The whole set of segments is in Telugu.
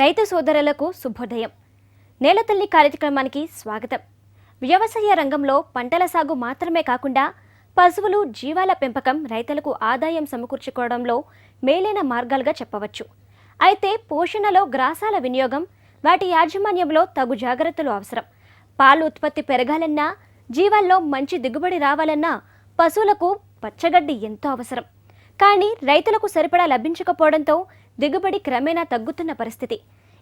రైతు సోదరులకు శుభోదయం. నేలతల్లి కార్యక్రమానికి స్వాగతం. వ్యవసాయ రంగంలో పంటల సాగు మాత్రమే కాకుండా పశువులు జీవాల పెంపకం రైతులకు ఆదాయం సమకూర్చుకోవడంలో మేలైన మార్గాలుగా చెప్పవచ్చు. అయితే పోషణలో గ్రాసాల వినియోగం వాటి యాజమాన్యంలో తగు జాగ్రత్తలు అవసరం. పాలు ఉత్పత్తి పెరగాలన్నా జీవాల్లో మంచి దిగుబడి రావాలన్నా పశువులకు పచ్చగడ్డి ఎంతో అవసరం. కానీ రైతులకు సరిపడా లభించకపోవడంతో దిగుబడి క్రమేణా తగ్గుతున్న పరిస్థితి.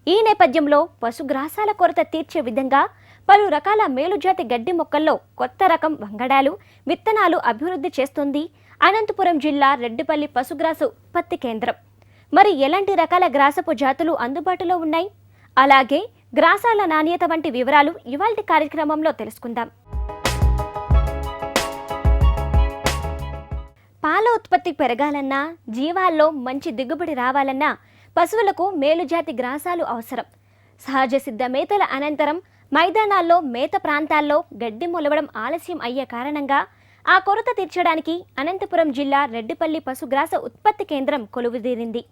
ఈ నేపథ్యంలో పశుగ్రాసాల కొరత తీర్చే విధంగా పలు రకాల మేలుజాతి గడ్డి మొక్కల్లో కొత్త రకం వంగడాలు విత్తనాలు అభివృద్ధి చేస్తుంది అనంతపురం జిల్లా రెడ్డిపల్లి పశుగ్రాస ఉత్పత్తి కేంద్రం. మరి ఎలాంటి రకాల గ్రాసపు జాతులు అందుబాటులో ఉన్నాయి? అలాగే గ్రాసాల నాణ్యత వంటి వివరాలు ఇవాళ కార్యక్రమంలో తెలుసుకుందాం. పాల ఉత్పత్తి పెరగాలన్నా జీవాల్లో మంచి దిగుబడి రావాలన్నా పశువులకు మేలుజాతి గ్రాసాలు అవసరం. సహజ సిద్ధ మేతల అనంతరం మైదానాల్లో మేత ప్రాంతాల్లో గడ్డి మొలవడం ఆలస్యం అయ్యే కారణంగా ఆ కొరత తీర్చడానికి అనంతపురం జిల్లా రెడ్డిపల్లి పశుగ్రాస ఉత్పత్తి కేంద్రం కొలువుదీరింది.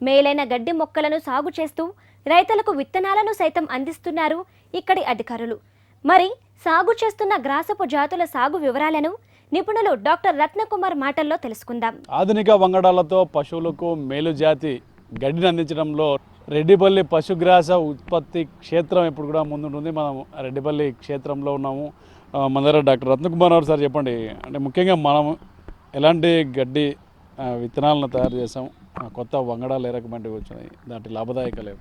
మేలైన గడ్డి మొక్కలను సాగు చేస్తూ రైతులకు విత్తనాలను సైతం అందిస్తున్నారు ఇక్కడి అధికారులు. మరి సాగు చేస్తున్న గ్రాసపు జాతుల సాగు వివరాలను నిపుణులు డాక్టర్ రత్నకుమార్ మాటల్లో తెలుసుకుందాం. ఆధునిక వంగడాలతో పశువులకు మేలు జాతి గడ్డిని అందించడంలో రెడ్డిపల్లి పశుగ్రాస ఉత్పత్తి క్షేత్రం ఇప్పుడు కూడా ముందుంటుంది. మనం రెడ్డిపల్లి క్షేత్రంలో ఉన్నాము. మన దగ్గర డాక్టర్ రత్నకుమార్ గారు సార్ చెప్పండి. అంటే ముఖ్యంగా మనం ఎలాంటి గడ్డి విత్తనాలను తయారు చేసాం కొత్త వంగడాలు ఏ రకమైనవి వచ్చినాయి? దాంట్లో లాభదాయకాలు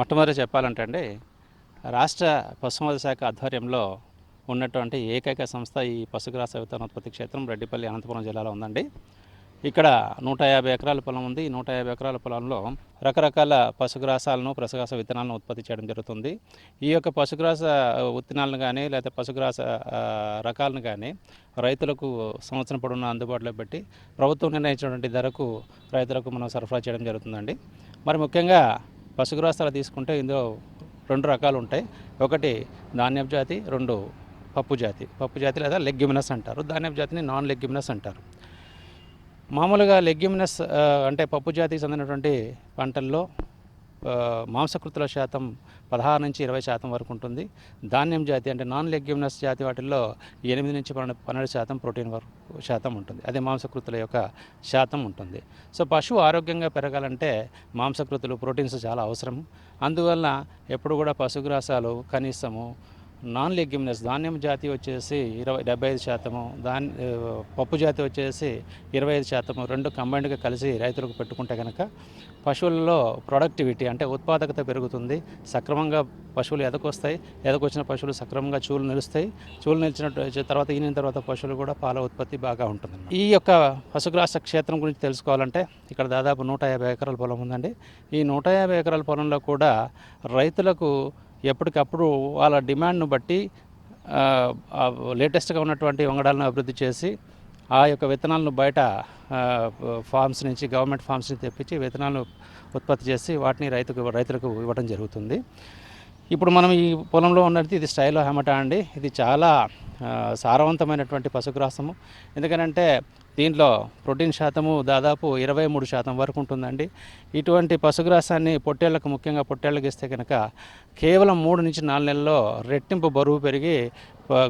మొట్టమొదటి చెప్పాలంటే అండి రాష్ట్ర పశుసంవర్ధక శాఖ ఆధ్వర్యంలో ఉన్నటువంటి ఏకైక సంస్థ ఈ పశుగ్రాస విత్తనోత్పత్తి క్షేత్రం రెడ్డిపల్లి అనంతపురం జిల్లాలో ఉందండి. ఇక్కడ నూట యాభై ఎకరాల పొలం ఉంది. ఈ నూట యాభై ఎకరాల పొలంలో రకరకాల పశుగ్రాసాలను పశుగ్రాస విత్తనాలను ఉత్పత్తి చేయడం జరుగుతుంది. ఈ యొక్క పశుగ్రాస విత్తనాలను కానీ లేదా పశుగ్రాస రకాలను కానీ రైతులకు సంవత్సరం పొడవునా అందుబాటులో పెట్టి ప్రభుత్వం నిర్ణయించినటువంటి ధరకు రైతులకు మనం సరఫరా చేయడం జరుగుతుందండి. మరి ముఖ్యంగా పశుగ్రాసాలు తీసుకుంటే ఇందులో రెండు రకాలు ఉంటాయి. ఒకటి ధాన్యపు జాతి రెండు పప్పు జాతి. పప్పు జాతి లేదా లెగ్యుమినస్ అంటారు. ధాన్యపు జాతిని నాన్ లెగ్యుమినస్ అంటారు. మామూలుగా లెగ్యుమినస్ అంటే పప్పు జాతికి చెందినటువంటి పంటల్లో మాంసకృతుల శాతం పదహారు నుంచి ఇరవై శాతం వరకు ఉంటుంది. ధాన్యం జాతి అంటే నాన్ లెగ్యుమినస్ జాతి వాటిల్లో ఎనిమిది నుంచి పన్నెండు పన్నెండు శాతం ప్రోటీన్ వరకు శాతం ఉంటుంది. అదే మాంసకృతుల యొక్క శాతం ఉంటుంది. సో పశువు ఆరోగ్యంగా పెరగాలంటే మాంసకృతులు ప్రోటీన్స్ చాలా అవసరం. అందువల్ల ఎప్పుడు కూడా పశుగ్రాసాలు కనీసము నాన్ లెగ్యుమినస్ ధాన్యం జాతి వచ్చేసి ఇరవై డెబ్బై ఐదు శాతము దాని పప్పు జాతి వచ్చేసి ఇరవై ఐదు శాతము రెండు కంబైన్డ్గా కలిసి రైతులకు పెట్టుకుంటే కనుక పశువులలో ప్రొడక్టివిటీ అంటే ఉత్పాదకత పెరుగుతుంది. సక్రమంగా పశువులు ఎదకొస్తాయి ఎదకొచ్చిన పశువులు సక్రమంగా చూలు నిలుస్తాయి. చూలు నిలిచిన తర్వాత ఈనిన తర్వాత పశువులు కూడా పాల ఉత్పత్తి బాగా ఉంటుంది ఈ యొక్క పశుగ్రాస క్షేత్రం గురించి తెలుసుకోవాలంటే ఇక్కడ దాదాపు నూట యాభై ఎకరాల పొలం ఉందండి. ఈ నూట యాభై ఎకరాల పొలంలో కూడా రైతులకు ఎప్పటికప్పుడు వాళ్ళ డిమాండ్ను బట్టి లేటెస్ట్గా ఉన్నటువంటి వంగడాలను అభివృద్ధి చేసి ఆ యొక్క విత్తనాలను బయట ఫార్మ్స్ నుంచి గవర్నమెంట్ ఫార్మ్స్ నుంచి తెప్పించి విత్తనాలను ఉత్పత్తి చేసి వాటిని రైతుకు రైతులకు ఇవ్వడం జరుగుతుంది. ఇప్పుడు మనం ఈ పొలంలో ఉన్నది ఇది స్టైలో హెమటా అండి. ఇది చాలా సారవంతమైనటువంటి పశుగ్రాసము. ఎందుకనంటే దీంట్లో ప్రోటీన్ శాతము దాదాపు ఇరవై మూడు శాతం వరకు ఉంటుందండి. ఇటువంటి పశుగ్రాసాన్ని పొట్టేళ్ళకు ముఖ్యంగా పొట్టేళ్ళకి ఇస్తే కనుక కేవలం మూడు నుంచి నాలుగు నెలల్లో రెట్టింపు బరువు పెరిగి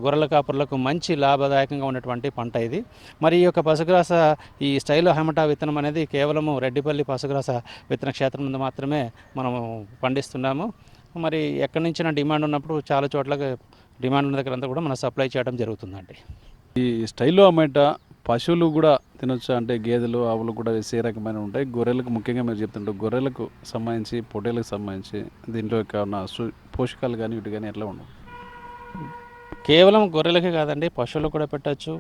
గొర్రెల కాపుర్లకు మంచి లాభదాయకంగా ఉన్నటువంటి పంట ఇది. మరి ఈ యొక్క పశుగ్రాస ఈ స్టైలో హెమటా విత్తనం అనేది కేవలము రెడ్డిపల్లి పశుగ్రాస విత్తన క్షేత్రం నుండి మాత్రమే మనము పండిస్తున్నాము. మరి ఎక్కడి నుంచి డిమాండ్ ఉన్నప్పుడు చాలా చోట్ల డిమాండ్ ఉన్న దగ్గర అంతా కూడా మనం సప్లై చేయడం జరుగుతుందండి. ఈ స్టైల్లో అమెటా పశువులు కూడా తినొచ్చు? అంటే గేదెలు ఆవులు కూడా వేసే రకమైన ఉంటాయి? గొర్రెలకు ముఖ్యంగా మీరు చెప్తుంటారు గొర్రెలకు సంబంధించి పొట్టేలకు సంబంధించి దీంట్లో ఉన్న సు- పోషకాలు కానీ వీటి కానీ ఎట్లా ఉండవు? కేవలం గొర్రెలకే కాదండి పశువులకు కూడా పెట్టచ్చు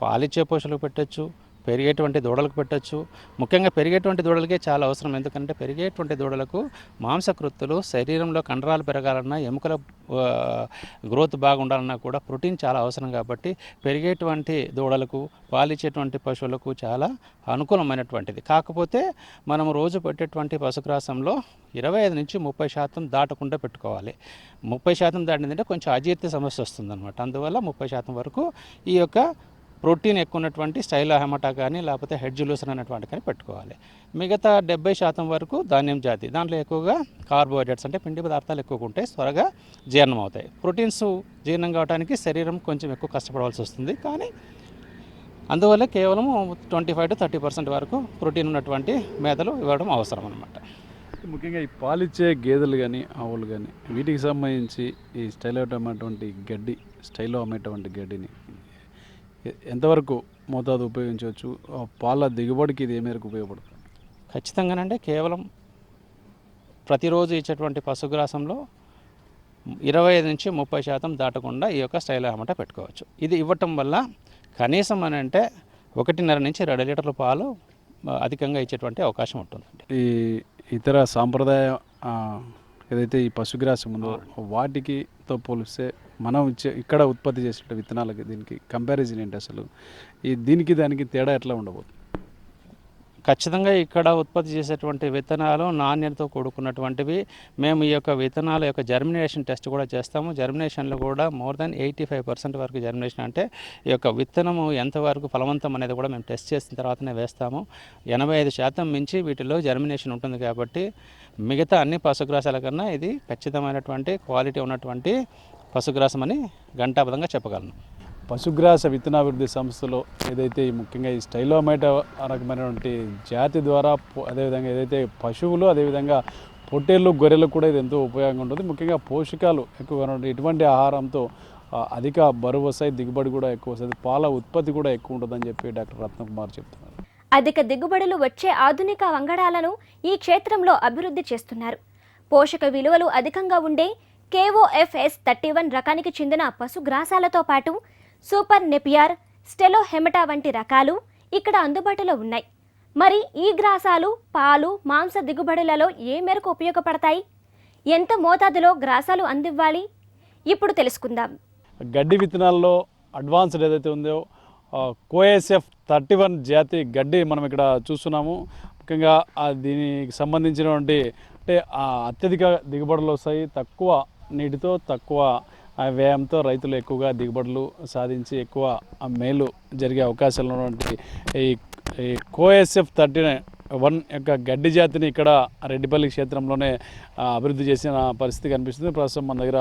పాలిచ్చే పశువులకు పెట్టచ్చు పెరిగేటువంటి దూడలకు పెట్టచ్చు. ముఖ్యంగా పెరిగేటువంటి దూడలకే చాలా అవసరం. ఎందుకంటే పెరిగేటువంటి దూడలకు మాంసకృత్తులు శరీరంలో కండరాలు పెరగాలన్నా ఎముకల గ్రోత్ బాగుండాలన్నా కూడా ప్రోటీన్ చాలా అవసరం కాబట్టి పెరిగేటువంటి దూడలకు పాలిచ్చేటువంటి పశువులకు చాలా అనుకూలమైనటువంటిది. కాకపోతే మనం రోజు పెట్టేటువంటి పశుగ్రాసంలో ఇరవై ఐదు నుంచి ముప్పై శాతం దాటకుండా పెట్టుకోవాలి. ముప్పై శాతం దాటిందంటే కొంచెం అజీర్తి సమస్య వస్తుందన్నమాట. అందువల్ల ముప్పై శాతం వరకు ఈ యొక్క ప్రోటీన్ ఎక్కువ ఉన్నటువంటి స్టైలో హెమటా కానీ లేకపోతే హెడ్ జులూసన్ అనేటువంటి కానీ పెట్టుకోవాలి. మిగతా డెబ్బై శాతం వరకు ధాన్యం జాతి. దాంట్లో ఎక్కువగా కార్బోహైడ్రేట్స్ అంటే పిండి పదార్థాలు ఎక్కువ ఉంటాయి త్వరగా జీర్ణం అవుతాయి ప్రోటీన్స్ జీర్ణం కావడానికి శరీరం కొంచెం ఎక్కువ కష్టపడవలసి వస్తుంది. కానీ అందువల్ల కేవలం twenty five to thirty percent వరకు ప్రోటీన్ ఉన్నటువంటి మేతలు ఇవ్వడం అవసరం అనమాట ముఖ్యంగా ఈ పాలిచ్చే గేదెలు కానీ ఆవులు కానీ వీటికి సంబంధించి ఈ స్టైలో అమ్మేటువంటి గడ్డి స్టైలో అమ్మేటువంటి గడ్డిని ఎంతవరకు మోతాదు ఉపయోగించవచ్చు? పాల దిగుబడికి ఇది ఏ మేరకు ఉపయోగపడుతుంది? ఖచ్చితంగానంటే కేవలం ప్రతిరోజు ఇచ్చేటువంటి పశుగ్రాసంలో ఇరవై ఐదు నుంచి ముప్పై శాతం దాటకుండా ఈ యొక్క స్టైల్ అమట పెట్టుకోవచ్చు. ఇది ఇవ్వటం వల్ల కనీసం అని అంటే ఒకటిన్నర నుంచి రెండు లీటర్ల పాలు అధికంగా ఇచ్చేటువంటి అవకాశం ఉంటుందండి. ఈ ఇతర సాంప్రదాయ ఏదైతే ఈ పశుగ్రాసం ఉందో వాటికితో పోలిస్తే మనం ఇచ్చే ఇక్కడ ఉత్పత్తి చేసే విత్తనాలకి దీనికి కంపారిజన్ ఏంటి అసలు? ఈ దీనికి దానికి తేడా ఎట్లా ఉండబోతుంది? ఖచ్చితంగా ఇక్కడ ఉత్పత్తి చేసేటువంటి విత్తనాలు నాణ్యతతో కూడుకున్నటువంటివి. మేము ఈ యొక్క విత్తనాల యొక్క జర్మినేషన్ టెస్ట్ కూడా చేస్తాము. జర్మినేషన్లో కూడా more than eighty five percent వరకు జర్మినేషన్ అంటే ఈ యొక్క విత్తనము ఎంతవరకు ఫలవంతం అనేది కూడా మేము టెస్ట్ చేసిన తర్వాతనే వేస్తాము. ఎనభై ఐదు శాతం మించి వీటిలో జర్మినేషన్ ఉంటుంది కాబట్టి మిగతా అన్ని పశుగ్రాసాల కన్నా ఇది ఖచ్చితమైనటువంటి క్వాలిటీ ఉన్నటువంటి పశుగ్రాసం అని ఘంటాపదంగా చెప్పగలను. పశుగ్రాస విత్తనాభివృద్ధి సంస్థలో ఏదైతే ఈ ముఖ్యంగా ఈ స్టైలోమైట రకమైనటువంటి జాతి ద్వారా అదేవిధంగా ఏదైతే పశువులు అదేవిధంగా పొట్టేళ్ళు గొర్రెలకు కూడా ఇది ఎంతో ఉపయోగంగా ఉంటుంది. ముఖ్యంగా పోషకాలు ఎక్కువగా ఇటువంటి ఆహారంతో అధిక బరువు వస్తాయి దిగుబడి కూడా ఎక్కువ వస్తుంది పాల ఉత్పత్తి కూడా ఎక్కువ ఉంటుందని చెప్పి డాక్టర్ రత్నకుమార్ చెప్తున్నారు. అధిక దిగుబడులు వచ్చే ఆధునిక వంగడాలను ఈ క్షేత్రంలో అభివృద్ధి చేస్తున్నారు. పోషక విలువలు అధికంగా ఉండే కేఓఎఫ్ఎస్ థర్టీ వన్ రకానికి చెందిన పశుగ్రాసాలతో పాటు సూపర్ నెపియార్ స్టెలో హెమటా వంటి రకాలు ఇక్కడ అందుబాటులో ఉన్నాయి. మరి ఈ గ్రాసాలు పాలు మాంస దిగుబడులలో ఏ మేరకు ఉపయోగపడతాయి? ఎంత మోతాదులో గ్రాసాలు అందివ్వాలి? ఇప్పుడు తెలుసుకుందాం. గడ్డి విత్తనాల్లో అడ్వాన్స్డ్ ఏదైతే ఉందో కోఎస్ఎఫ్ థర్టీ వన్ జాతి గడ్డి మనం ఇక్కడ చూస్తున్నాము. ముఖ్యంగా దీనికి సంబంధించినటువంటి అంటే అత్యధిక దిగుబడులు వస్తాయి తక్కువ నీటితో తక్కువ ఆ వ్యయంతో రైతులు ఎక్కువగా దిగుబడులు సాధించి ఎక్కువ మేలు జరిగే అవకాశాలు ఉన్నటువంటి ఈ ఈ కోఎస్ఎఫ్ థర్టీ వన్ యొక్క గడ్డి జాతిని ఇక్కడ రెడ్డిపల్లి క్షేత్రంలోనే అభివృద్ధి చేసిన పరిస్థితి కనిపిస్తుంది. ప్రస్తుతం మన దగ్గర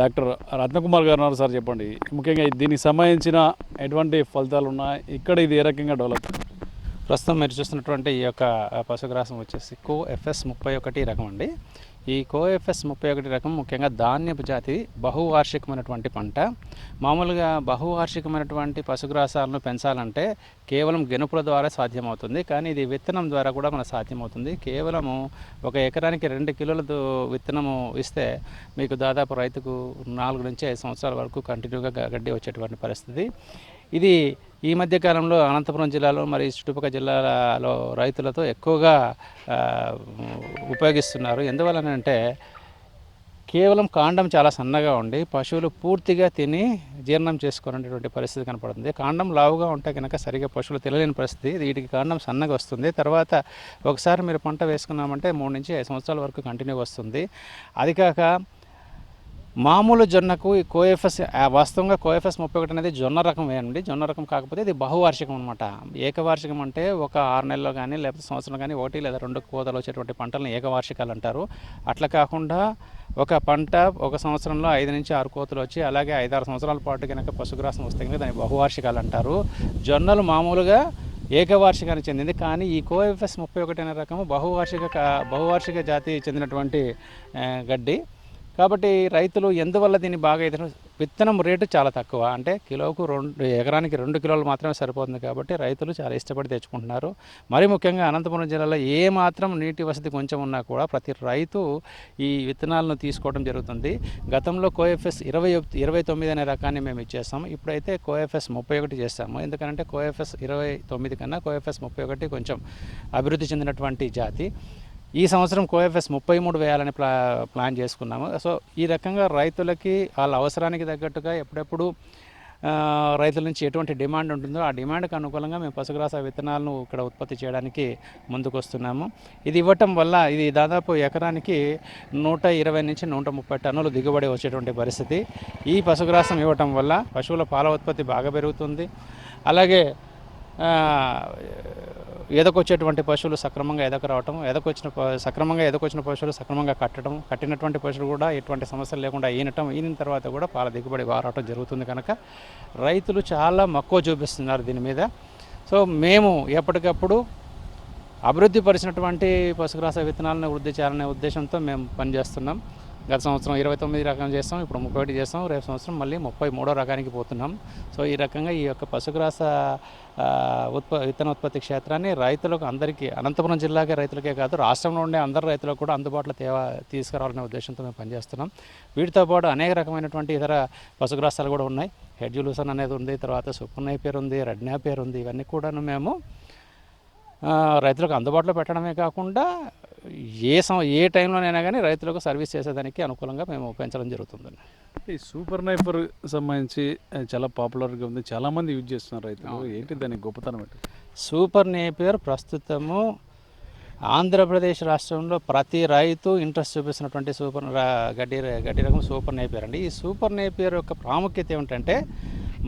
డాక్టర్ రత్నకుమార్ గారు ఉన్నారు సార్ చెప్పండి. ముఖ్యంగా దీనికి సంబంధించిన ఎటువంటి ఫలితాలు ఉన్నాయి? ఇక్కడ ఇది ఏ రకంగా డెవలప్ ప్రస్తుతం మీరు చూస్తున్నటువంటి ఈ యొక్క పశుగ్రాసం వచ్చేసి కో ఎఫ్ఎస్ ముప్పై ఒకటి రకం అండి. ఈ కోఎఫ్ఎస్ ముప్పై ఒకటి రకం ముఖ్యంగా ధాన్యపు జాతి బహువార్షికమైనటువంటి పంట. మామూలుగా బహువార్షికమైనటువంటి పశుగ్రాసాలను పెంచాలంటే కేవలం గెనుపుల ద్వారా సాధ్యమవుతుంది. కానీ ఇది విత్తనం ద్వారా కూడా మనకు సాధ్యమవుతుంది. కేవలము ఒక ఎకరానికి రెండు కిలోల విత్తనము ఇస్తే మీకు దాదాపు రైతుకు నాలుగు నుంచి ఐదు సంవత్సరాల వరకు కంటిన్యూగా గడ్డి వచ్చేటువంటి పరిస్థితి. ఇది ఈ మధ్య కాలంలో అనంతపురం జిల్లాలో మరి చుట్టుపక్కల జిల్లాలో రైతులతో ఎక్కువగా ఉపయోగిస్తున్నారు. ఎందువలనంటే కేవలం కాండం చాలా సన్నగా ఉండి పశువులు పూర్తిగా తిని జీర్ణం చేసుకునేటువంటి పరిస్థితి కనపడుతుంది. కాండం లావుగా ఉంటే కనుక సరిగా పశువులు తినలేని పరిస్థితి. వీటికి కాండం సన్నగా వస్తుంది. తర్వాత ఒకసారి మీరు పంట వేసుకున్నామంటే మూడు నుంచి ఐదు సంవత్సరాల వరకు కంటిన్యూ వస్తుంది. అది కాక మామూలు జొన్నకు ఈ కోఎఫ్ఎస్ ఆ, వాస్తవంగా కోఎఫ్ఎస్ ముప్పై ఒకటి అనేది జొన్న రకం వేయండి. జొన్న రకం కాకపోతే ఇది బహువార్షికం అనమాట ఏకవార్షికం అంటే ఒక ఆరు నెలల్లో కానీ లేకపోతే సంవత్సరం కానీ ఒకటి లేదా రెండు కోతలు వచ్చేటువంటి పంటలను ఏకవార్షికాలు అంటారు. అట్లా కాకుండా ఒక పంట ఒక సంవత్సరంలో ఐదు నుంచి ఆరు కోతలు వచ్చి అలాగే ఐదారు సంవత్సరాల పాటు కనుక పశుగ్రాసం వస్తే కనుక దాన్ని బహువార్షికాలు అంటారు. జొన్నలు మామూలుగా ఏకవార్షికానికి చెందింది. కానీ ఈ కోఎఫ్ఎస్ ముప్పై ఒకటి అనే రకము బహువార్షిక బహువార్షిక జాతి చెందినటువంటి గడ్డి. కాబట్టి రైతులు ఎందువల్ల దీన్ని బాగా ఎదురు విత్తనం రేటు చాలా తక్కువ. అంటే కిలోకు రెండు ఎకరానికి రెండు కిలోలు మాత్రమే సరిపోతుంది కాబట్టి రైతులు చాలా ఇష్టపడి తెచ్చుకుంటున్నారు. మరి ముఖ్యంగా అనంతపురం జిల్లాలో ఏ మాత్రం నీటి వసతి కొంచెం ఉన్నా కూడా ప్రతి రైతు ఈ విత్తనాలను తీసుకోవడం జరుగుతుంది. గతంలో కోఎఫ్ఎస్ ఇరవై ఇరవై తొమ్మిది అనే రకాన్ని మేము ఇచ్చేస్తాము ఇప్పుడైతే కోఎఫ్ఎస్ ముప్పై ఒకటి చేస్తాము. ఎందుకంటే కోఎఫ్ఎస్ ఇరవై తొమ్మిది కన్నా కోఎఫ్ఎస్ ముప్పై ఒకటి కొంచెం అభివృద్ధి చెందినటువంటి జాతి. ఈ సంవత్సరం కోఎఫ్ఎస్ ముప్పై మూడు వేయాలని ప్లా ప్లాన్ చేసుకున్నాము. సో ఈ రకంగా రైతులకి వాళ్ళ అవసరానికి తగ్గట్టుగా ఎప్పుడెప్పుడు రైతుల నుంచి ఎటువంటి డిమాండ్ ఉంటుందో ఆ డిమాండ్కి అనుకూలంగా మేము పసుగ్రాస విత్తనాలను ఇక్కడ ఉత్పత్తి చేయడానికి ముందుకు వస్తున్నాము ఇది ఇవ్వటం వల్ల ఇది దాదాపు ఎకరానికి నూట ఇరవై నుంచి నూట ముప్పై టన్నులు దిగుబడి వచ్చేటువంటి పరిస్థితి. ఈ పశుగ్రాసం ఇవ్వటం వల్ల పశువుల పాల ఉత్పత్తి బాగా పెరుగుతుంది. అలాగే ఎదకొచ్చేటువంటి పశువులు సక్రమంగా ఎదకు రావటం ఎదకొచ్చిన సక్రమంగా ఎదకొచ్చిన పశువులు సక్రమంగా కట్టడం కట్టినటువంటి పశువులు కూడా ఎటువంటి సమస్యలు లేకుండా ఈనటం ఈనిన తర్వాత కూడా పాల దిగుబడి వారటం జరుగుతుంది కనుక రైతులు చాలా మక్కువ చూపిస్తున్నారు దీని మీద. సో మేము ఎప్పటికప్పుడు అభివృద్ధి పరిచినటువంటి పశుగ్రాస విత్తనాలను వృద్ధి చేయాలనే ఉద్దేశంతో మేము పనిచేస్తున్నాం. గత సంవత్సరం ఇరవై తొమ్మిది రకం చేస్తాం ఇప్పుడు ముప్పై ఒకటి చేస్తాం రేపు సంవత్సరం మళ్ళీ ముప్పై మూడో రకానికి పోతున్నాం. సో ఈ రకంగా ఈ యొక్క పశుగ్రాస ఉత్ప విత్తన ఉత్పత్తి క్షేత్రాన్ని రైతులకు అందరికీ అనంతపురం జిల్లాకే రైతులకే కాదు రాష్ట్రంలో ఉండే అందరు రైతులకు కూడా అందుబాటులో తేవా తీసుకురావాలనే ఉద్దేశంతో మేము పనిచేస్తున్నాం. వీటితో పాటు అనేక రకమైనటువంటి ఇతర పశుగ్రాసాలు కూడా ఉన్నాయి. హెడ్జులూసన్ అనేది ఉంది తర్వాత సుపర్ పేరు ఉంది రెడ్ పేరు ఉంది. ఇవన్నీ కూడాను మేము రైతులకు అందుబాటులో పెట్టడమే కాకుండా ఏ సం ఏ టైంలోనైనా కానీ రైతులకు సర్వీస్ చేసేదానికి అనుకూలంగా మేము పెంచడం జరుగుతుందండి. ఈ సూపర్ నైఫర్ సంబంధించి చాలా పాపులర్గా ఉంది చాలా మంది యూజ్ చేస్తున్నారు రైతులు. ఏంటి దాని గొప్పతనం ఏంటి? సూపర్ నేపియర్ ప్రస్తుతము ఆంధ్రప్రదేశ్ రాష్ట్రంలో ప్రతి రైతు ఇంట్రెస్ట్ చూపిస్తున్నటువంటి సూపర్ గడ్డి గడ్డి రకం సూపర్ నేపియర్ అండి. ఈ సూపర్ నేపియర్ యొక్క ప్రాముఖ్యత ఏమిటంటే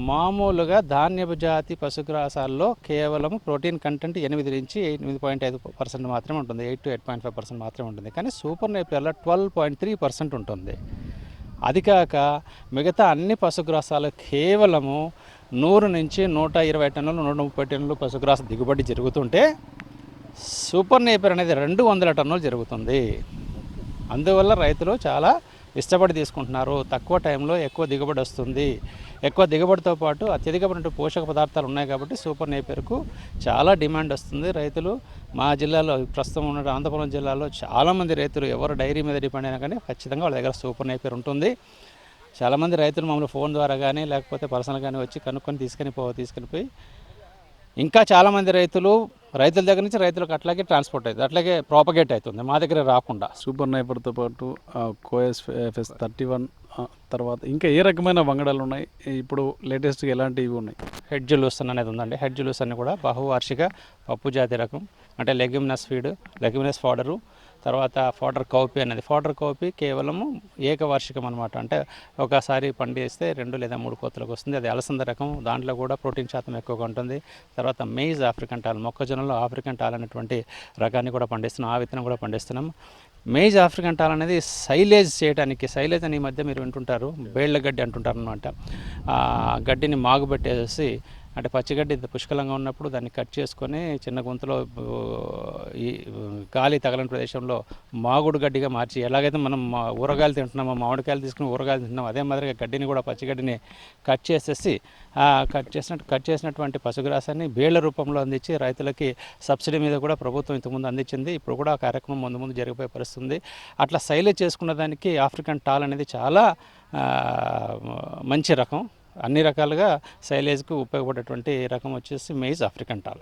మామూలుగా ధాన్యపు జాతి పశుగ్రాసాల్లో కేవలం ప్రోటీన్ కంటెంట్ ఎనిమిది నుంచి ఎనిమిది పాయింట్ ఐదు పర్సెంట్ మాత్రమే ఉంటుంది. Eight to eight point five percent మాత్రమే ఉంటుంది. కానీ సూపర్ నేపియర్లో ట్వెల్వ్ పాయింట్ త్రీ పర్సెంట్ ఉంటుంది. అది కాక మిగతా అన్ని పశుగ్రాసాలు కేవలము నూరు నుంచి నూట ఇరవై టన్నులు నూట ముప్పై టన్నులు పశుగ్రాస దిగుబడి జరుగుతుంటే సూపర్ నేపర్ అనేది రెండు వందల టన్నులు జరుగుతుంది. అందువల్ల రైతులు చాలా ఇష్టపడి తీసుకుంటున్నారు. తక్కువ టైంలో ఎక్కువ దిగుబడి వస్తుంది. ఎక్కువ దిగుబడితో పాటు అత్యధికమైన పోషక పదార్థాలు ఉన్నాయి కాబట్టి సూపర్ నేపేరుకు చాలా డిమాండ్ వస్తుంది. రైతులు మా జిల్లాలో ప్రస్తుతం ఉన్న అనంతపురం జిల్లాలో చాలామంది రైతులు ఎవరు డైరీ మీద డిపెండ్ అయినా కానీ ఖచ్చితంగా వాళ్ళ దగ్గర సూపర్ నేపేరు ఉంటుంది. చాలామంది రైతులు మమ్మల్ని ఫోన్ ద్వారా కానీ లేకపోతే పర్సనల్ కానీ వచ్చి కనుక్కొని తీసుకొని పో తీసుకొని పోయి ఇంకా చాలామంది రైతులు రైతుల దగ్గర నుంచి రైతులకు అట్లాగే ట్రాన్స్పోర్ట్ అవుతుంది అట్లాగే ప్రాపగేట్ అవుతుంది మా దగ్గర రాకుండా. సూపర్ నైపర్తో పాటు కోఎస్ థర్టీ వన్ తర్వాత ఇంకా ఏ రకమైన వంగడాలు ఉన్నాయి? ఇప్పుడు లేటెస్ట్గా ఎలాంటివి ఉన్నాయి? హెడ్ జులూసన్ అనేది ఉందండి. హెడ్ జులూసన్ కూడా బహువార్షిక పప్పు జాతి రకం. అంటే లెగ్యుమినస్ ఫీడ్ లెగ్యుమినస్ ఫాడరు తర్వాత ఫాడర్ కౌపి అనేది. ఫాడర్ కాపీ కేవలము ఏకవార్షికం అనమాట అంటే ఒకసారి పండిస్తే రెండు లేదా మూడు కోతలకు వస్తుంది. అది అలసంద రకం. దాంట్లో కూడా ప్రోటీన్ శాతం ఎక్కువగా ఉంటుంది. తర్వాత మెయిజ్ ఆఫ్రికన్ టాల్ మొక్కజొన్నలో ఆఫ్రికన్ టాల్ అనేటువంటి రకాన్ని కూడా పండిస్తున్నాం. ఆ విత్తనం కూడా పండిస్తున్నాం. మేజ్ ఆఫ్రికన్ టాల్ అనేది సైలేజ్ చేయడానికి సైలేజ్ అని ఈ మధ్య మీరు వింటుంటారు బేళ్ళ గడ్డి అంటుంటారు అనమాట గడ్డిని మాగుబెట్టేసి అంటే పచ్చిగడ్డి పుష్కలంగా ఉన్నప్పుడు దాన్ని కట్ చేసుకొని చిన్న గుంతలో ఈ గాలి తగలని ప్రదేశంలో మాగుడు గడ్డిగా మార్చి ఎలాగైతే మనం ఊరగాయలు తింటున్నామో మామిడికాయలు తీసుకుని ఊరగాయలు తింటున్నాం అదే మాదిరిగా గడ్డిని కూడా పచ్చిగడ్డిని కట్ చేసేసి కట్ చేసినట్టు కట్ చేసినటువంటి పశుగ్రాసాన్ని బేళ్ళ రూపంలో అందించి రైతులకి సబ్సిడీ మీద కూడా ప్రభుత్వం ఇంతకుముందు అందించింది. ఇప్పుడు కూడా ఆ కార్యక్రమం ముందు ముందు జరిగిపోయే పరిస్థితుంది. అట్లా శైలి చేసుకున్న దానికి ఆఫ్రికన్ టాల్ అనేది చాలా మంచి రకం. అన్ని రకాలుగా సైలేజ్కు ఉపయోగపడేటువంటి రకం వచ్చేసి మెయిజ్ ఆఫ్రికన్ టాల్.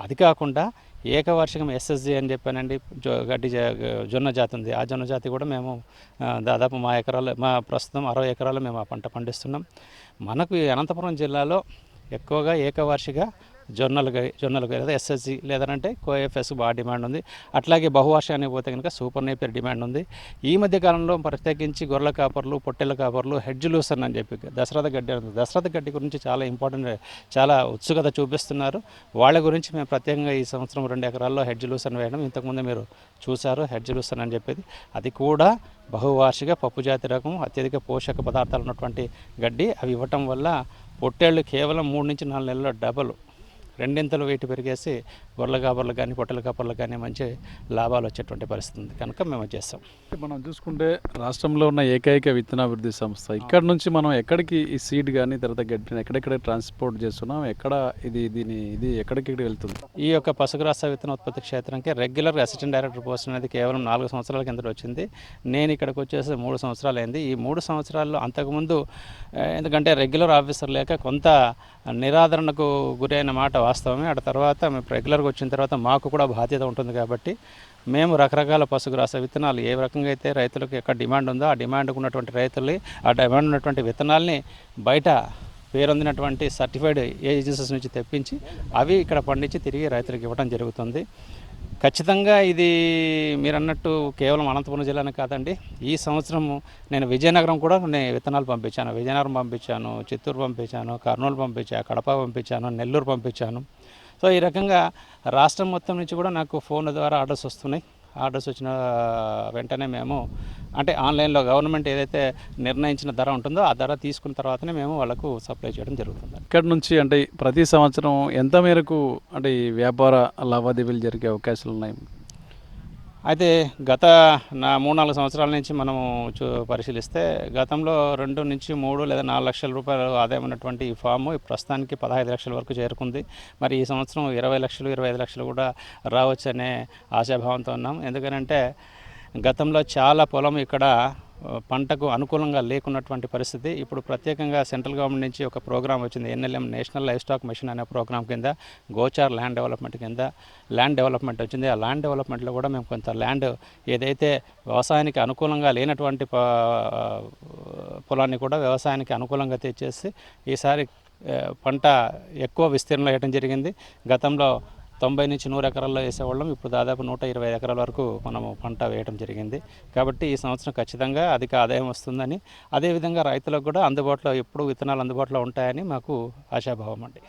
అది కాకుండా ఏకవార్షికం ఎస్ఎస్జి అని చెప్పానండి. జొ గడ్డి జా- జొన్న జాతి ఉంది. ఆ జొన్న జాతి కూడా మేము దాదాపు మా ఎకరాలు మా ప్రస్తుతం అరవై ఎకరాలు మేము ఆ పంట పండిస్తున్నాం. మనకు అనంతపురం జిల్లాలో ఎక్కువగా ఏకవార్షిక జొన్నలు గై- జొన్నలు లేదా ఎస్ఎస్జి లేదంటే కోఎఫ్ఎస్ బాగా డిమాండ్ ఉంది. అట్లాగే బహువార్షానికి పోతే కనుక సూపర్ నేపర్ డిమాండ్ ఉంది. ఈ మధ్య కాలంలో ప్రత్యేకించి గొర్రెల కాపర్లు పొట్టెల కాపర్లు హెడ్జ్ లూసన్ అని చెప్పి దశరథ గడ్డి ఉంది. దశరథ గడ్డి గురించి చాలా ఇంపార్టెంట్ చాలా ఉత్సుకత చూపిస్తున్నారు. వాళ్ళ గురించి మేము ప్రత్యేకంగా ఈ సంవత్సరం రెండు ఎకరాల్లో హెడ్జ్ లూసన్ వేయడం ఇంతకుముందు మీరు చూశారు. హెడ్జ్ లూసన్ అని చెప్పేది. అది కూడా బహువార్షిక పప్పు జాతి రకం అత్యధిక పోషక పదార్థాలు ఉన్నటువంటి గడ్డి. అవి ఇవ్వటం వల్ల పొట్టేళ్ళు కేవలం మూడు నుంచి నాలుగు నెలల్లో డబల్ రెండింతలు వెయిట్ పెరిగేసి గొర్రెల కాపర్లు కానీ పొట్టెల కాపర్లు కానీ మంచి లాభాలు వచ్చేటువంటి పరిస్థితి ఉంది. కనుక మేము చేస్తాం. మనం చూసుకుంటే రాష్ట్రంలో ఉన్న ఏకైక విత్తనాభివృద్ధి సంస్థ. ఇక్కడ నుంచి మనం ఎక్కడికి ఈ సీడ్ కానీ తర్వాత గడ్డిని ఎక్కడెక్కడ ట్రాన్స్పోర్ట్ చేస్తున్నాం ఎక్కడ ఇది దీని ఇది ఎక్కడికి వెళ్తుంది? ఈ యొక్క పశుగ్రాస విత్తన ఉత్పత్తి క్షేత్రంకి రెగ్యులర్ అసిస్టెంట్ డైరెక్టర్ పోస్ట్ అనేది కేవలం నాలుగు సంవత్సరాల కింద వచ్చింది. నేను ఇక్కడికి వచ్చేసి మూడు సంవత్సరాలు అయింది ఈ మూడు సంవత్సరాల్లో అంతకుముందు ఎందుకంటే రెగ్యులర్ ఆఫీసర్ లేక కొంత నిరాదరణకు గురైన మాట వాస్తవమే. అటు తర్వాత మేము రెగ్యులర్గా వచ్చిన తర్వాత మాకు కూడా బాధ్యత ఉంటుంది కాబట్టి మేము రకరకాల పశుగ్రాస విత్తనాలు ఏ రకంగా అయితే రైతులకు ఎక్కడ డిమాండ్ ఉందో ఆ డిమాండ్కు ఉన్నటువంటి రైతుల్ని ఆ డిమాండ్ ఉన్నటువంటి విత్తనాల్ని బయట పేరొందినటువంటి సర్టిఫైడ్ ఏజెన్సీస్ నుంచి తెప్పించి అవి ఇక్కడ పండించి తిరిగి రైతులకు ఇవ్వడం జరుగుతుంది. ఖచ్చితంగా ఇది మీరు అన్నట్టు కేవలం అనంతపురం జిల్లానే కాదండి. ఈ సంవత్సరం నేను విజయనగరం కూడా నేను విత్తనాలు పంపించాను. విజయనగరం పంపించాను చిత్తూరు పంపించాను కర్నూలు పంపించాను కడప పంపించాను నెల్లూరు పంపించాను. సో ఈ రకంగా రాష్ట్రం మొత్తం నుంచి కూడా నాకు ఫోన్ ద్వారా ఆర్డర్స్ వస్తున్నాయి. ఆర్డర్స్ వచ్చిన వెంటనే మేము అంటే ఆన్లైన్లో గవర్నమెంట్ ఏదైతే నిర్ణయించిన ధర ఉంటుందో ఆ ధర తీసుకున్న తర్వాతనే మేము వాళ్ళకు సప్లై చేయడం జరుగుతుంది. ఇక్కడ నుంచి అంటే ప్రతి సంవత్సరం ఎంత మేరకు అంటే ఈ వ్యాపార లావాదేవీలు జరిగే అవకాశాలు ఉన్నాయి? అయితే గత నా మూడు నాలుగు సంవత్సరాల నుంచి మనము చూ పరిశీలిస్తే గతంలో రెండు నుంచి మూడు లేదా నాలుగు లక్షల రూపాయలు ఆదాయం ఉన్నటువంటి ఈ ఫాము ప్రస్తుతానికి పదహైదు లక్షల వరకు చేరుకుంది. మరి ఈ సంవత్సరం ఇరవై లక్షలు ఇరవై ఐదు లక్షలు కూడా రావచ్చనే ఆశాభావంతో ఉన్నాం. ఎందుకనంటే గతంలో చాలా పొలం ఇక్కడ పంటకు అనుకూలంగా లేకున్నటువంటి పరిస్థితి. ఇప్పుడు ప్రత్యేకంగా సెంట్రల్ గవర్నమెంట్ నుంచి ఒక ప్రోగ్రామ్ వచ్చింది. NLM national livestock mission అనే ప్రోగ్రామ్ కింద గోచార్ ల్యాండ్ డెవలప్మెంట్ కింద ల్యాండ్ డెవలప్మెంట్ వచ్చింది. ఆ ల్యాండ్ డెవలప్మెంట్లో కూడా మేము కొంత ల్యాండ్ ఏదైతే వ్యవసాయానికి అనుకూలంగా లేనటువంటి పొలాన్ని కూడా వ్యవసాయానికి అనుకూలంగా తెచ్చేసి ఈసారి పంట ఎక్కువ విస్తీర్ణంలో వేయడం జరిగింది. గతంలో తొంభై నుంచి నూరు ఎకరాల్లో వేసేవాళ్ళం. ఇప్పుడు దాదాపు నూట ఇరవై ఎకరాల వరకు మనము పంట వేయడం జరిగింది. కాబట్టి ఈ సంవత్సరం ఖచ్చితంగా అధిక ఆదాయం వస్తుందని అదేవిధంగా రైతులకు కూడా అందుబాటులో ఎప్పుడు విత్తనాలు అందుబాటులో ఉంటాయని మాకు ఆశాభావం అండి.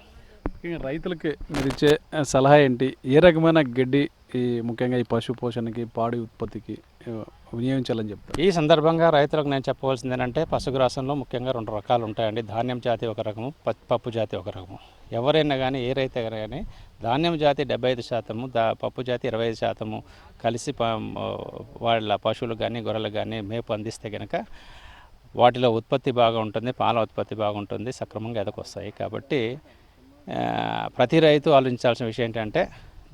రైతులకి మీరు ఇచ్చే సలహా ఏంటి? ఏ రకమైన గడ్డి ఈ ముఖ్యంగా ఈ పశు పోషణకి పాడి ఉత్పత్తికి వినియోగించాలని చెప్తారు? ఈ సందర్భంగా రైతులకు నేను చెప్పవలసింది ఏంటంటే పశుగ్రాసంలో ముఖ్యంగా రెండు రకాలు ఉంటాయండి. ధాన్యం జాతి ఒక రకము పప్పు జాతి ఒక రకము. ఎవరైనా కానీ ఏ రైతు అయినా కానీ ధాన్యం జాతి డెబ్బై ఐదు శాతము దా పప్పు జాతి ఇరవై ఐదు శాతము కలిసి వాళ్ళ పశువులకు కానీ గొర్రెలకు కానీ మేపు అందిస్తే కనుక వాటిలో ఉత్పత్తి బాగా ఉంటుంది పాల ఉత్పత్తి బాగుంటుంది సక్రమంగా ఎదకొస్తాయి కాబట్టి ప్రతి రైతు ఆలోచించాల్సిన విషయం ఏంటంటే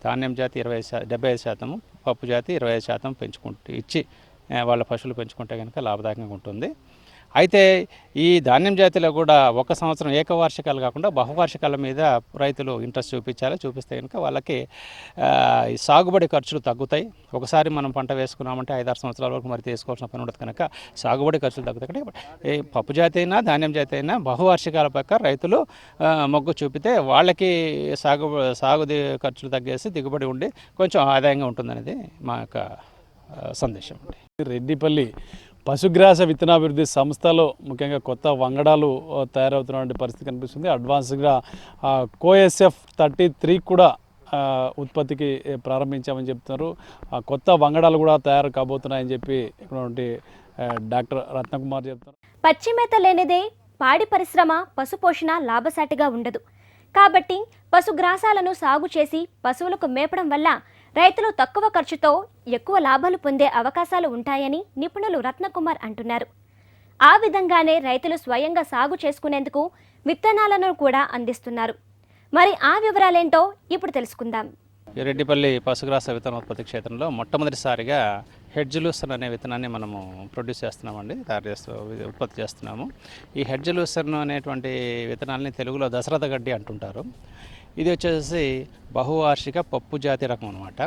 ధాన్యం జాతి ఇరవై శా డెబ్బై ఐదు శాతము పప్పు జాతి ఇరవై ఐదు శాతం పెంచుకుంటూ ఇచ్చి వాళ్ళ పశువులు పెంచుకుంటే కనుక లాభదాయకంగా ఉంటుంది. అయితే ఈ ధాన్యం జాతిలో కూడా ఒక సంవత్సరం ఏకవార్షికాలు కాకుండా బహువార్షికాల మీద రైతులు ఇంట్రెస్ట్ చూపించాలి. చూపిస్తే కనుక వాళ్ళకి సాగుబడి ఖర్చులు తగ్గుతాయి. ఒకసారి మనం పంట వేసుకున్నామంటే ఐదారు సంవత్సరాల వరకు మరి తీసుకోవాల్సిన పని ఉండదు కనుక సాగుబడి ఖర్చులు తగ్గుతాయి. కనుక పప్పు జాతి అయినా ధాన్యం జాతి అయినా బహువార్షికాల పక్క రైతులు మొగ్గు చూపితే వాళ్ళకి సాగు సాగు ఖర్చులు తగ్గేసి దిగుబడి ఉండి కొంచెం ఆదాయంగా ఉంటుందనేది మా యొక్క సందేశం అండి. రెడ్డిపల్లి పశుగ్రాస విత్తనాభివృద్ధి సంస్థలో ముఖ్యంగా కొత్త వంగడాలు తయారవుతున్నటువంటి పరిస్థితి కనిపిస్తుంది. అడ్వాన్స్గా కోఎస్ఎఫ్ థర్టీ త్రీ కూడా ఉత్పత్తికి ప్రారంభించామని చెప్తున్నారు. ఆ, కొత్త వంగడాలు కూడా తయారు కాబోతున్నాయని చెప్పి ఇక్కడ డాక్టర్ రత్నకుమార్ చెప్తున్నారు. పచ్చి మేత లేనిదే పాడి పరిశ్రమ పశుపోషణ లాభసాటిగా ఉండదు. కాబట్టి పశుగ్రాసాలను సాగు చేసి పశువులకు మేపడం వల్ల రైతులు తక్కువ ఖర్చుతో ఎక్కువ లాభాలు పొందే అవకాశాలు ఉంటాయని నిపుణులు రత్నకుమార్ అంటున్నారు. ఆ విధంగానే రైతులు స్వయంగా సాగు చేసుకునేందుకు విత్తనాలను కూడా అందిస్తున్నారు. మరి ఆ వివరాలేంటో ఇప్పుడు తెలుసుకుందాం. రెడ్డిపల్లి పశుగ్రాస విత్తనోత్పత్తి క్షేత్రంలో మొట్టమొదటిసారిగా హెడ్జలూసన్ అనే విత్తనాన్ని మనము ప్రొడ్యూస్ చేస్తున్నామండి తయారు చేస్తూ ఉత్పత్తి చేస్తున్నాము. ఈ హెడ్జలూసన్ అనేటువంటి విత్తనాలని తెలుగులో దశరథ గడ్డి అంటుంటారు. ఇది వచ్చేసి బహువార్షిక పప్పు జాతి రకం అనమాట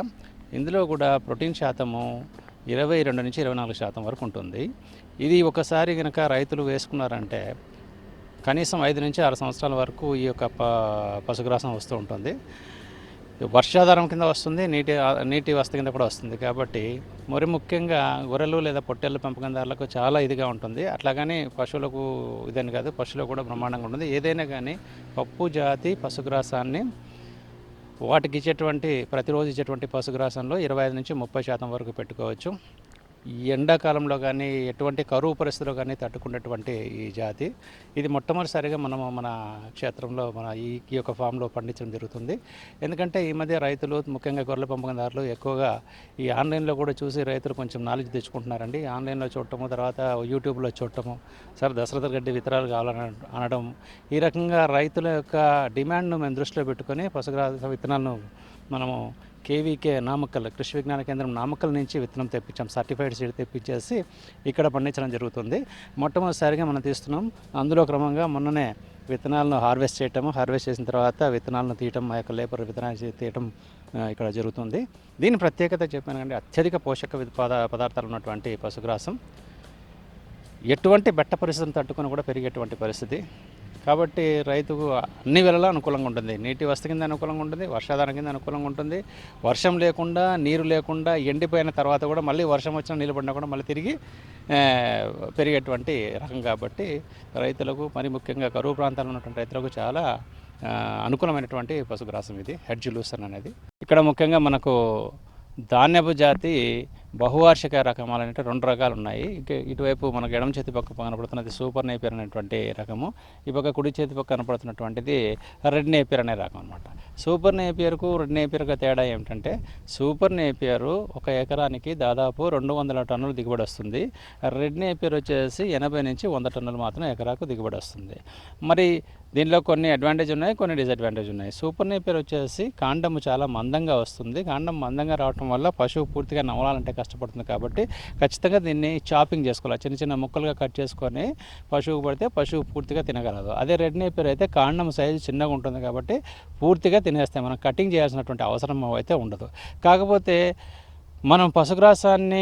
ఇందులో కూడా ప్రోటీన్ శాతము ఇరవై రెండు నుంచి ఇరవై నాలుగు శాతం వరకు ఉంటుంది. ఇది ఒకసారి కనుక రైతులు వేసుకున్నారంటే కనీసం ఐదు నుంచి ఆరు సంవత్సరాల వరకు ఈ యొక్క ప పశుగ్రాసం వస్తూ ఉంటుంది. వర్షాధారం కింద వస్తుంది నీటి నీటి వసతి కింద కూడా వస్తుంది. కాబట్టి మరి ముఖ్యంగా గొర్రెలు లేదా పొట్టేళ్ళ పెంపకందారులకు చాలా ఇదిగా ఉంటుంది. అట్లాగని పశువులకు ఇదని కాదు పశువులకు కూడా బ్రహ్మాండంగా ఉంటుంది. ఏదైనా కానీ పప్పు జాతి పశుగ్రాసాన్ని వాటికి ఇచ్చేటువంటి ప్రతిరోజు ఇచ్చేటువంటి పశుగ్రాసంలో ఇరవై ఐదు నుంచి ముప్పై శాతం వరకు పెట్టుకోవచ్చు. ఎండాకాలంలో కానీ ఎటువంటి కరువు పరిస్థితుల్లో కానీ తట్టుకునేటువంటి ఈ జాతి. ఇది మొట్టమొదటిసారిగా మనము మన క్షేత్రంలో మన ఈ ఈ యొక్క ఫామ్లో పండించడం జరుగుతుంది. ఎందుకంటే ఈ మధ్య రైతులు ముఖ్యంగా గొర్రెల పెంపకందారులు ఎక్కువగా ఈ ఆన్లైన్లో కూడా చూసి రైతులు కొంచెం నాలెడ్జ్ తెచ్చుకుంటున్నారండి. ఆన్లైన్లో చూడటము తర్వాత యూట్యూబ్లో చూడటము సార్ దశరథ గడ్డి విత్తనాలు కావాలని అనడం. ఈ రకంగా రైతుల యొక్క డిమాండ్ను మేము దృష్టిలో పెట్టుకొని పశుగ్రాస విత్తనాలను మనము కేవీకే నామక్కల్ కృషి విజ్ఞాన కేంద్రం నామక్కల్ నుంచి విత్తనం తెప్పించాం. సర్టిఫైడ్ సీడ్ తెప్పించేసి ఇక్కడ పండించడం జరుగుతుంది. మొట్టమొదటిసారిగా మనం తీస్తున్నాం. అందులో క్రమంగా మొన్ననే విత్తనాలను హార్వెస్ట్ చేయటము హార్వెస్ట్ చేసిన తర్వాత విత్తనాలను తీయటం మా యొక్క లేబర్ విత్తనాలు తీయటం ఇక్కడ జరుగుతుంది. దీని ప్రత్యేకత చెప్పాను కంటే అత్యధిక పోషక వి- పద పదార్థాలు ఉన్నటువంటి పశుగ్రాసం. ఎటువంటి బెట్ట పరిస్థితిని తట్టుకొని కూడా పెరిగేటువంటి పరిస్థితి. కాబట్టి రైతుకు అన్ని వేళలా అనుకూలంగా ఉంటుంది. నీటి వసతి కింద అనుకూలంగా ఉంటుంది వర్షాధారం కింద అనుకూలంగా ఉంటుంది. వర్షం లేకుండా నీరు లేకుండా ఎండిపోయిన తర్వాత కూడా మళ్ళీ వర్షం వచ్చిన నీళ్ళు పడినా కూడా మళ్ళీ తిరిగి పెరిగేటువంటి రకం కాబట్టి రైతులకు మరి ముఖ్యంగా కరువు ప్రాంతాల్లో ఉన్నటువంటి రైతులకు చాలా అనుకూలమైనటువంటి పశుగ్రాసం ఇది హెడ్జ్ లూసన్ అనేది. ఇక్కడ ముఖ్యంగా మనకు ధాన్యపు జాతి బహువార్షిక రకమాలంటే రెండు రకాలు ఉన్నాయి ఇటు ఇటువైపు మనకు ఎడమ చేతి పక్క కనపడుతున్నది సూపర్ నేపియర్ అనేటువంటి రకము. ఈ పక్క కుడి చేతి పక్క కనపడుతున్నటువంటిది రెడ్ నేపియర్ అనే రకం అనమాట సూపర్ నేపియర్కు రెడ్ నేపియర్కు తేడా ఏమిటంటే సూపర్ నేపియర్ ఒక ఎకరానికి దాదాపు రెండు వందల టన్నులు దిగుబడి వస్తుంది. రెడ్ నేపియర్ వచ్చేసి ఎనభై నుంచి వంద టన్నులు మాత్రం ఎకరాకు దిగుబడి వస్తుంది. మరి దీనిలో కొన్ని అడ్వాంటేజ్ ఉన్నాయి కొన్ని డిసడ్వాంటేజ్ ఉన్నాయి. సూపర్ నేపియర్ వచ్చేసి కాండము చాలా మందంగా వస్తుంది. కాండం మందంగా రావటం వల్ల పశువు పూర్తిగా నవలాలంటే కష్టపడుతుంది కాబట్టి ఖచ్చితంగా దీన్ని చాపింగ్ చేసుకోవాలి. చిన్న చిన్న ముక్కలుగా కట్ చేసుకొని పశువుకు పడితే పశువు పూర్తిగా తినగలదు. అదే రెడ్ నేపియర్ అయితే కాండం సైజు చిన్నగా ఉంటుంది కాబట్టి పూర్తిగా తినేస్తాయి మనం కటింగ్ చేయాల్సినటువంటి అవసరం అయితే ఉండదు. కాకపోతే మనం పశుగ్రాసాన్ని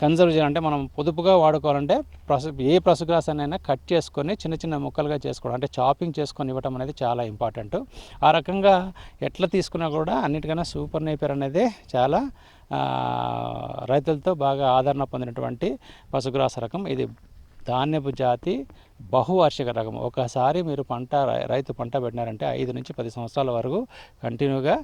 కన్జర్వ్ చేయాలంటే మనం పొదుపుగా వాడుకోవాలంటే ప్రసు ఏ పశుగ్రాసాన్ని అయినా కట్ చేసుకొని చిన్న చిన్న ముక్కలుగా చేసుకోవడం. అంటే చాపింగ్ చేసుకొని ఇవ్వడం అనేది చాలా ఇంపార్టెంట్. ఆ రకంగా ఎట్లా తీసుకున్నా కూడా అన్నిటికన్నా సూపర్ నేపర్ అనేది చాలా రైతులతో బాగా ఆదరణ పొందినటువంటి పశుగ్రాస రకం. ఇది ధాన్యపు జాతి బహువార్షిక రకం. ఒకసారి మీరు పంట రైతు పంట పెట్టినారంటే ఐదు నుంచి పది సంవత్సరాల వరకు కంటిన్యూగా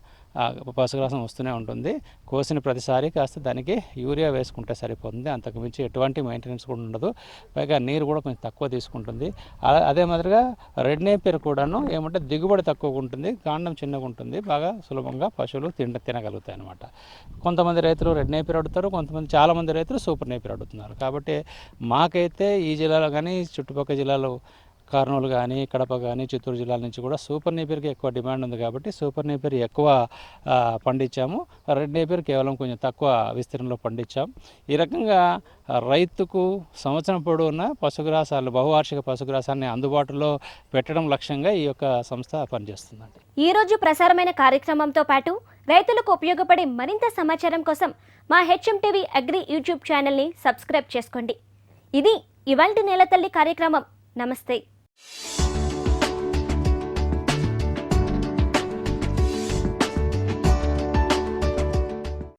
పశుగ్రాసం వస్తూనే ఉంటుంది. కోసిన ప్రతిసారి కాస్త దానికి యూరియా వేసుకుంటే సరిపోతుంది. అంతకు మించి ఎటువంటి మెయింటెనెన్స్ కూడా ఉండదు. పైగా నీరు కూడా కొంచెం తక్కువ తీసుకుంటుంది. అలా- అదే మాదిరిగా రెడ్ నేపియర్ కూడాను ఏమంటే దిగుబడి తక్కువగా ఉంటుంది. కాండం చిన్నగా ఉంటుంది. బాగా సులభంగా పశువులు తిన తినగలుగుతాయి అనమాట కొంతమంది రైతులు రెడ్ నేపియర్ అడుగుతారు. కొంతమంది చాలామంది రైతులు సూపర్ నేపియర్ అడుగుతున్నారు. కాబట్టి మాకైతే ఈ జిల్లాలో కానీ చుట్టుపక్కల జిల్లాలో కర్నూలు కానీ కడప కానీ చిత్తూరు జిల్లాల నుంచి కూడా సూపర్ నేపేర్కి ఎక్కువ డిమాండ్ ఉంది కాబట్టి సూపర్ నేపేర్ ఎక్కువ పండించాము. రెడ్ నేపేర్ కేవలం కొంచెం తక్కువ విస్తీర్ణంలో పండించాం. ఈ రకంగా రైతుకు సంవత్సరం పొడవునా పశుగ్రాసాలు బహువార్షిక పశుగ్రాసాన్ని అందుబాటులో పెట్టడం లక్ష్యంగా ఈ యొక్క సంస్థ పనిచేస్తుందండి. ఈ రోజు ప్రసారమైన కార్యక్రమంతో పాటు రైతులకు ఉపయోగపడే మరింత సమాచారం కోసం మా హెచ్ఎం టీవీ అగ్రి యూట్యూబ్ ఛానల్ని సబ్స్క్రైబ్ చేసుకోండి. ఇది ఇవాళ నేల తల్లి కార్యక్రమం. నమస్తే.